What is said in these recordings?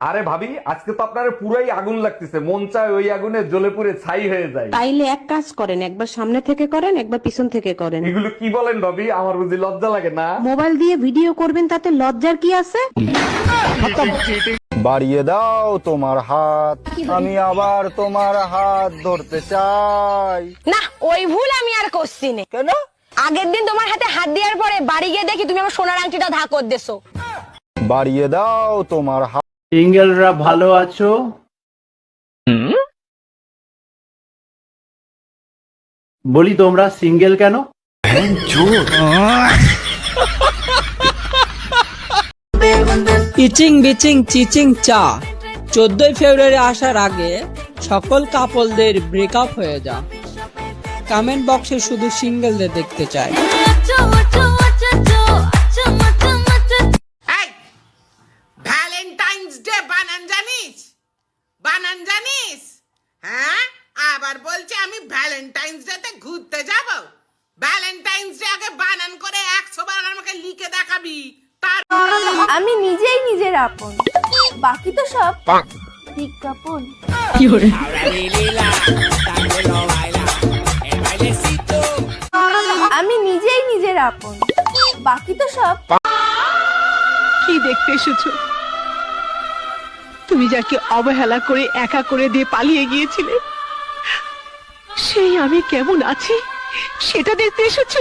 আরে ভাবি আজকে তো আপনার পুরাই আগুন লাগতেছে। মন চায় ওই আগুনে জ্বলে পুড়ে ছাই হয়ে যায় তাইলে এক কাজ করেন একবার সামনে থেকে করেন একবার পিছন থেকে করেন। এগুলো কি বলেন ভাবি? আমার বুঝি লজ্জা লাগে না। মোবাইল দিয়ে ভিডিও করবেন তাতে লজ্জার কি আছে? বাড়িয়ে দাও তোমার হাত আমি আবার তোমার হাত ধরতে চাই। না ওই ভুল আমি আর করছি না। কেন? আগের দিন তোমার হাতে হাত দেওয়ার পরে বাড়ি গিয়ে দেখি তুমি আমার সোনার আংটিটা ধাকর দেছো। বাড়িয়ে দাও তোমার হাত। সিঙ্গেলরা ভালো আছো? বলি তোমরা সিঙ্গেল কেন? ইচিং বিচিং চিচিং চা। চোদ্দই ফেব্রুয়ারি আসার আগে সকল কাপলদের ব্রেকআপ হয়ে যা কমেন্ট বক্সে শুধু সিঙ্গেলদের দেখতে চাই। আগে বানান করে একশো বার আমাকে লিখে দেখাবি। তার আমি নিজেই নিজের আপন। বাকি তো সব বিজ্ঞাপন। আমি নিজেই নিজের আপন। বাকি তো সব কি দেখতে এসেছ? তুমি যাকে অবহেলা করে একা করে দিয়ে পালিয়ে গিয়েছিলে সেই আমি কেমন আছি সেটা দেখতে এসেছ?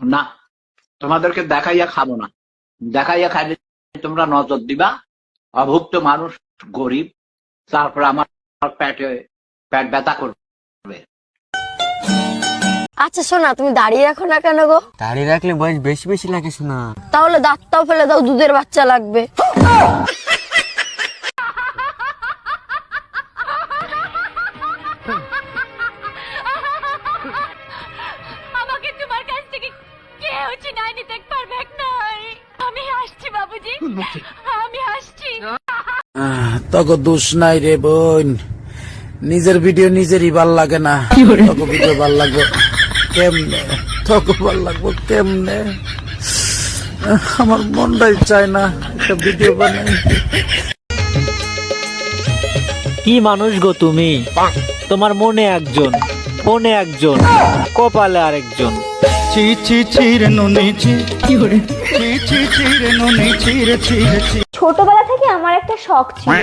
না তোমাদেরকে দেখাইয়া খাব না। দেখাইয়া খাইলে তোমরা নজর দিবা অভুক্ত মানুষ গরিব তারপর আমার পেটে পেট ব্যথা করবে। আচ্ছা শোনা তুমি দাঁড়িয়ে রাখো না কেন গো? দাঁড়িয়ে রাখলে বয়স বেশি বেশি লাগে শোনা তাহলে দাঁতটাও ফেলে দাও দুধের বাচ্চা লাগবে। বাবুজি? আমি আসছি। তক দোষ নাই রে বোন। নিজের ভিডিও নিজেরই ভালো লাগে না। তক ভিডিও ভালো লাগবে কেমনে? তক ভালো লাগবে কেমনে? আমার মনটাই চায় না একটা ভিডিও বানাই। কি মানুষ গো তুমি? তোমার মনে একজন ফোনে একজন কপালে আরেকজন। চি চি চিরে নুনি চি চি চি চিরে নুনি চিরে চিরে চি ছোটবেলা থেকে আমার একটা শখ ছিল।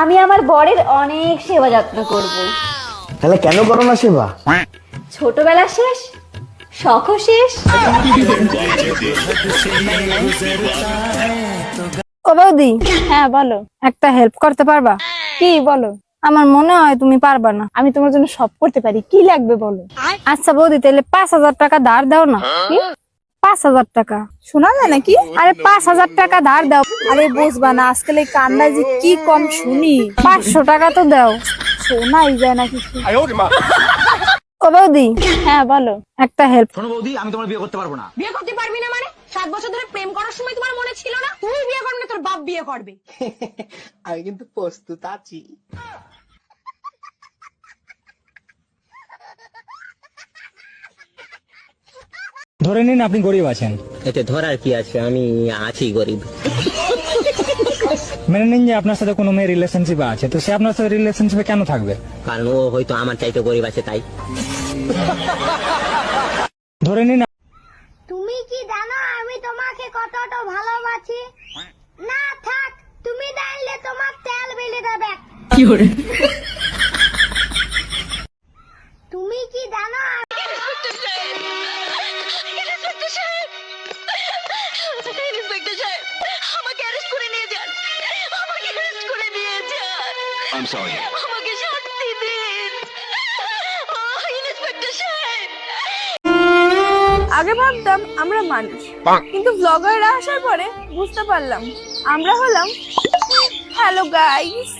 আমি আমার বরের অনেক সেবা যত্ন করব। তাহলে কেন করো না সেবা? ছোটবেলা শেষ শখও শেষ। ও বৌদি হ্যাঁ বলো। একটা হেল্প করতে পারবা? কি বলো? আমার মনে হয় তুমি পারবা না। আমি তোমার জন্য সব করতে পারি। কি লাগবে বলো? আচ্ছা বৌদি তাহলে পাঁচ হাজার টাকা ধার দাও না? পাঁচ হাজার টাকা। শোনা যায় নাকি? আরে পাঁচ হাজার টাকা ধার দাও। আরে বুঝবা না আজকাল এই কান্নায় যে কি কম শুনি। পাঁচশো টাকা তো দাও। শোনাই যায় না কিছু ও বৌদি হ্যাঁ বলো। একটা হেল্প বিয়ে করতে পারবি না মানে? সাত বছর ধরে প্রেম করার সময় তোমার মনে ছিল না? তুই বিয়ে করবি না তোর বাপ বিয়ে করবে। আমি কিন্তু প্রস্তুত আছি। ধরে নিন আপনি গরিব আছেন। এতে ধরার কি আছে? আমি আছি গরিব। মেনে নিন যে আপনার সাথে কোনো মেয়ে রিলেশনশিপ আছে। তো সে আপনার সাথে রিলেশনশিপে কেন থাকবে? কারণ ও হয়তো আমার চাইতে গরিব আছে তাই। ধরে নিন তুমি কি জানো ভালোবাসি? না থাক তুমি জানলে তোমার তেল যাবে। কি জানো করে নিয়ে যান আমাকে অ্যারেস্ট করে আগে ভাবতাম আমরা মানুষ কিন্তু ব্লগাররা আসার পরে বুঝতে পারলাম আমরা হলাম হ্যালো গাইস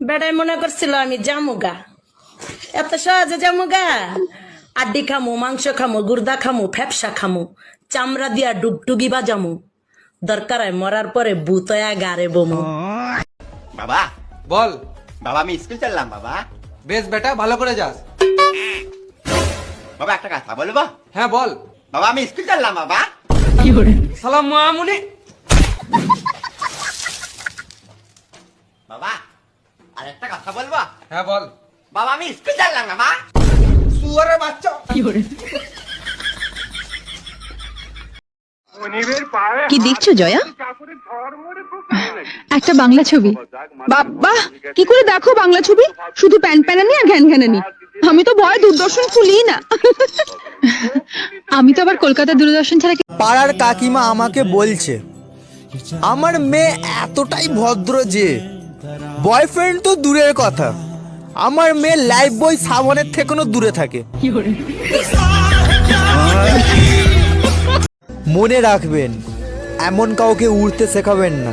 বেটাই মনে করছিল আমি জামুগা। এত সহজে জামুগা? আড্ডি খামু মাংস খামু গুর্দা খামু ফ্যাপসা খামু চামড়া দিয়া ডুগডুগি বাজামু। দরকার হয় মরার পরে বুতয়া গারে বমু। বাবা বল। বাবা আমি স্কুল চললাম বাবা। বেশ বেটা ভালো করে যাস। বাবা একটা কথা বলব? হ্যাঁ বল। বাবা আমি স্কুল চললাম বাবা। কি করে? সালাম মামুনি। বাবা আর একটা কথা বলব? হ্যাঁ বল। বাবা আমি স্কুল চললাম বাবা। সুয়ারে বাচ্চা। কি দেখছ জয়া? একটা বাংলা ছবি। বাবা কি করে দেখো বাংলা ছবি? শুধু প্যান প্যানানি আর ঘ্যান ঘ্যানানি। আমি তো ভয়, দূরদর্শন খুলি না। আমি তো আবার কলকাতা দূরদর্শন ছাড়া পাড়ার কাকিমা আমাকে বলছে, আমার মেয়ে এতটাই ভদ্র যে বয়ফ্রেন্ড তো দূরের কথা। আমার মেয়ে লাইফ বই সাবনের থেকেও দূরে থাকে। মনে রাখবেন, এমন কাউকে উড়তে শেখাবেন না।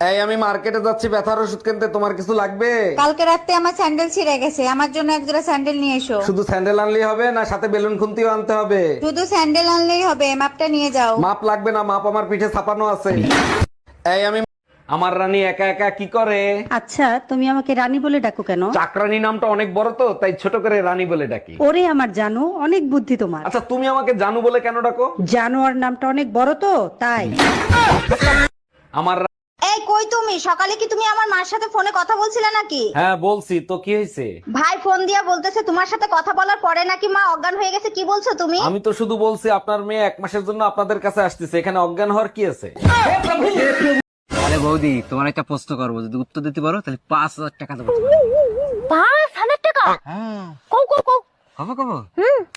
এই আমি মার্কেটে যাচ্ছি ব্যথার ওষুধ কিনতে। তোমার কিছু লাগবে? কালকে রাতে আমার স্যান্ডেল ছিঁড়ে গেছে। আমার জন্য এক জোড়া স্যান্ডেল নিয়ে এসো। শুধু স্যান্ডেল আনলেই হবে না সাথে বেলুন খুন্তিও আনতে হবে? শুধু স্যান্ডেল আনলেই হবে মাপটা নিয়ে যাও। মাপ লাগবে না মাপ আমার পিঠে ছাপানো আছে। এই আমি আমার রানী একা একা কি করে? আচ্ছা তুমি আমাকে রানী বলে ডাকো কেন? চাকরানী নামটা অনেক বড় তো তাই ছোট করে রানী বলে ডাকি। ওরে আমার জানো অনেক বুদ্ধি তোমার। আচ্ছা তুমি আমাকে জানু বলে কেন ডাকো? জানোয়ার নামটা অনেক বড় তো তাই। আমার কই তুমি? সকালে কি তুমি আমার মার সাথে ফোনে কথা বলছিলে নাকি? হ্যাঁ বলছি। তো কি হয়েছে? ভাই ফোন দিয়া বলতেছে তোমার সাথে কথা বলার পরে নাকি মা অজ্ঞান হয়ে গেছে? কি বলছো তুমি? আমি তো শুধু বলছি আপনার মেয়ে এক মাসের জন্য আপনাদের কাছে আসতেছে। এখানে অজ্ঞান হওয়ার কি আছে? আরে বৌদি তোমার একটা প্রশ্ন করব। যদি উত্তর দিতে পারো তাহলে পাঁচ হাজার টাকা দেবো পাঁচ হাজার টাকা? কৌ কৌ কৌ কবে কবে?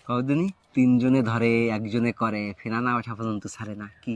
কদিনই তিনজনে ধরে একজনে করে ফেনা না ওঠা পর্যন্ত ছাড়ে না। কি?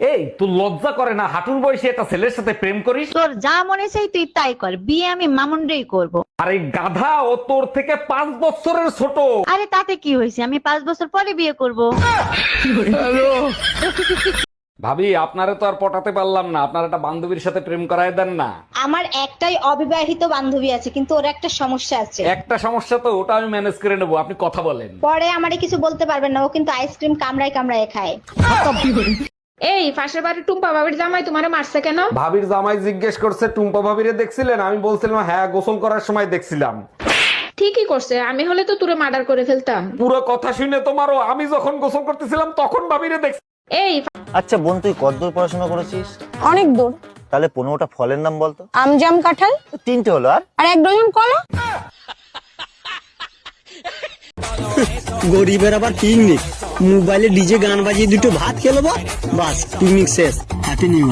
এই তুই লজ্জা করে না? হাঁটুর বয়সে একটা ছেলের সাথে প্রেম করিস? তোর যা মনে চাই তুই তাই কর। বিয়ে আমি মামুনরেই করব। আর গাধা ও তোর থেকে পাঁচ বছরের ছোট। আরে তাতে কি হয়েছে? আমি পাঁচ বছর পরে বিয়ে করব। ভাবি আপনারে তো আর পটাতে পারলাম না। আপনার একটা বান্ধবীর সাথে প্রেম করায় দেন না। আমার একটাই অবিবাহিত বান্ধবী আছে কিন্তু ওর একটা সমস্যা আছে। একটা সমস্যা তো ওটা আমি ম্যানেজ করে নেব। আপনি কথা বলেন। পরে আমারে কিছু বলতে পারবেন না ও কিন্তু আইসক্রিম কামড়ায় কামড়ায় খায়। এই পাশের বাড়ির টুম্পা বাবির জামাই তোমারে মারছে কেন? ভাবির জামাই জিজ্ঞেস করছে টুম্পা ভাবিরে দেখছিলেন? আমি বলছিলাম হ্যাঁ গোসল করার সময় দেখছিলাম। ঠিকই করছে আমি হলে তো তুরে মার্ডার করে ফেলতাম। পুরো কথা শুনে তোমারও আমি যখন গোসল করতেছিলাম তখন ভাবিরে দেখছি। এই আচ্ছা বোন তুই কতদূর পড়াশোনা করেছিস? অনেক দূর। তাহলে পনেরোটা ফলের নাম বলতো। আম জাম কাঁঠাল। তিনটে হলো আর? আর এক ডজন কলা। গরিবের আবার পিকনিক মোবাইলে ডিজে গান বাজিয়ে দুটো ভাত খেলো বাস পিকনিক শেষ। হ্যাপি নিউ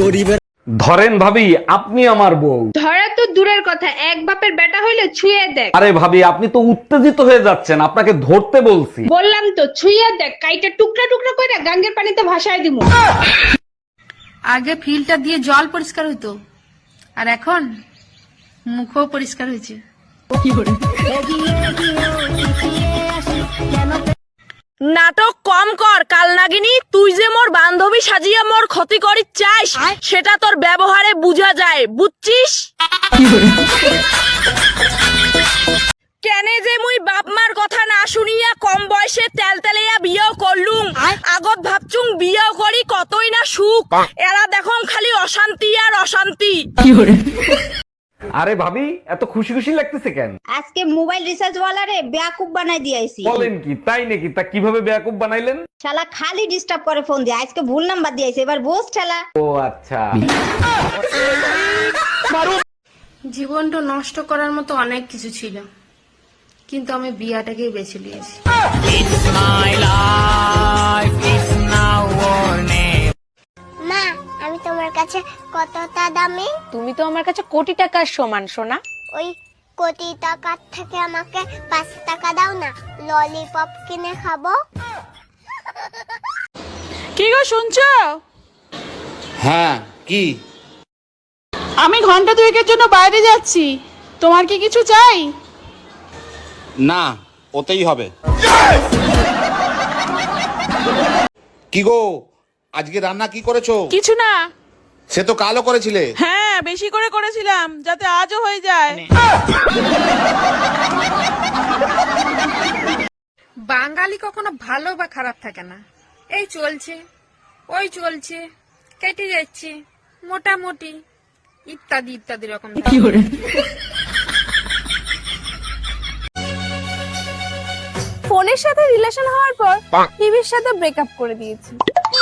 গরিবের ধরেন ভাবি আপনি আমার বউ। ধরা তো দূরের কথা এক বাপের বেটা হইলে ছুঁয়ে দেখ। আরে ভাবি আপনি তো উত্তেজিত হয়ে যাচ্ছেন আপনাকে ধরতে বলছি। বললাম তো ছুঁয়ে দেখ কাইটা টুকরা টুকরা করে গাঙ্গের পানিতে ভাসায় দিমু। আগে ফিল্টার দিয়ে জল পরিষ্কার হতো আর এখন মুখও পরিষ্কার হয়েছে। নাটক কম কর কাল নাগিনী তুই যে মোর বান্ধবী সাজিয়ে মোর ক্ষতি করি চাস সেটা তোর ব্যবহারে বুঝা যায় বুঝছিস? কথা না শুনিয়া কম বয়সে তেল তেলিয়া বিয়েও করলুম। আগত ভাবছুং বিয়েও করি কতই না সুখ। এরা দেখং খালি অশান্তি আর অশান্তি। আরে ভাবি এত খুশি খুশি লাগতেছে কেন? আজকে মোবাইল রিচার্জ ওয়ালারে বেয়াকুব বানাই দিয়েছি বলেন কি তাই নাকি? তা কীভাবে বেয়াকুব বানাইলেন? শালা খালি ডিস্টার্ব করে ফোন দিয়ে। আজকে ভুল নাম্বার দিয়েছে এবার বোস ঠেলা ও আচ্ছা। জীবনটা নষ্ট করার মতো অনেক কিছু ছিল। কিন্তু আমি বিয়াটাকেই বেছে নিয়েছি। মা আমি তোমার কাছে কতটা দামি? তুমি তো আমার কাছে কোটি টাকার সমান সোনা। ওই কোটি টাকার থেকে আমাকে পাঁচ টাকা দাও না ললিপপ কিনে খাব। কি গো শুনছো? হ্যাঁ কি? আমি ঘণ্টা দুয়েকের জন্য বাইরে যাচ্ছি। তোমার কি কিছু চাই? না ওতেই হবে। কি গো আজকে রান্না কি করেছ? কিছু না। সে তো কালো করেছিলে। হ্যাঁ বেশি করে করেছিলাম যাতে আজও হয়ে যায়। বাঙালি কখনো ভালো বা খারাপ থাকে না। এই চলছে ওই চলছে কেটে যাচ্ছে মোটামুটি ইত্যাদি ইত্যাদি রকম। ফোনের সাথে রিলেশন হওয়ার পর টিভির সাথে ব্রেকআপ করে দিয়েছি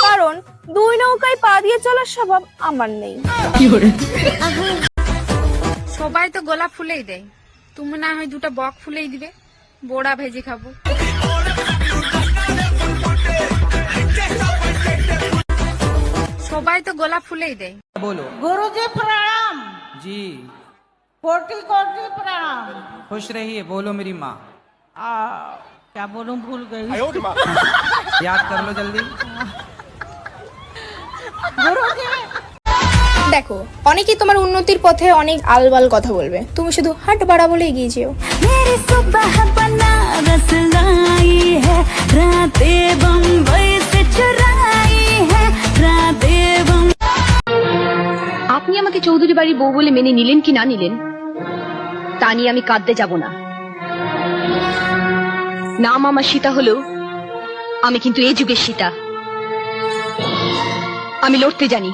কারণ দুই নৌকায় পা দিয়ে চলার স্বভাব আমার নেই সবাই তো গোলাপ ফুলেই দেয় তুমি না হয় দুটো বক ফুলেই দিবে বোড়া ভেজে খাবো সবাই তো গোলাপ ফুলেই দেয় गुरुजी प्रणाम जी कोटि कोटि प्रणाम खुश रहिए बोलो मेरी माँ आ, क्या बोलूं भूल गई याद कर लो जल्दी দেখো অনেকেই তোমার উন্নতির পথে অনেক আলবাল কথা বলবে তুমি শুধু হাট বাড়া বলে এগিয়ে যেও मेरी सुबह बनारस लाई है रातें बम्बई से चुराई है रातें बम्बई আপনি আমাকে চৌধুরী বাড়ির বউ বলে মেনে নিলেন কি না নিলেন তা নিয়ে আমি কাঁদতে যাব না নাম আমার সীতা হলেও আমি কিন্তু এই যুগের সীতা। আমি লড়তে জানি।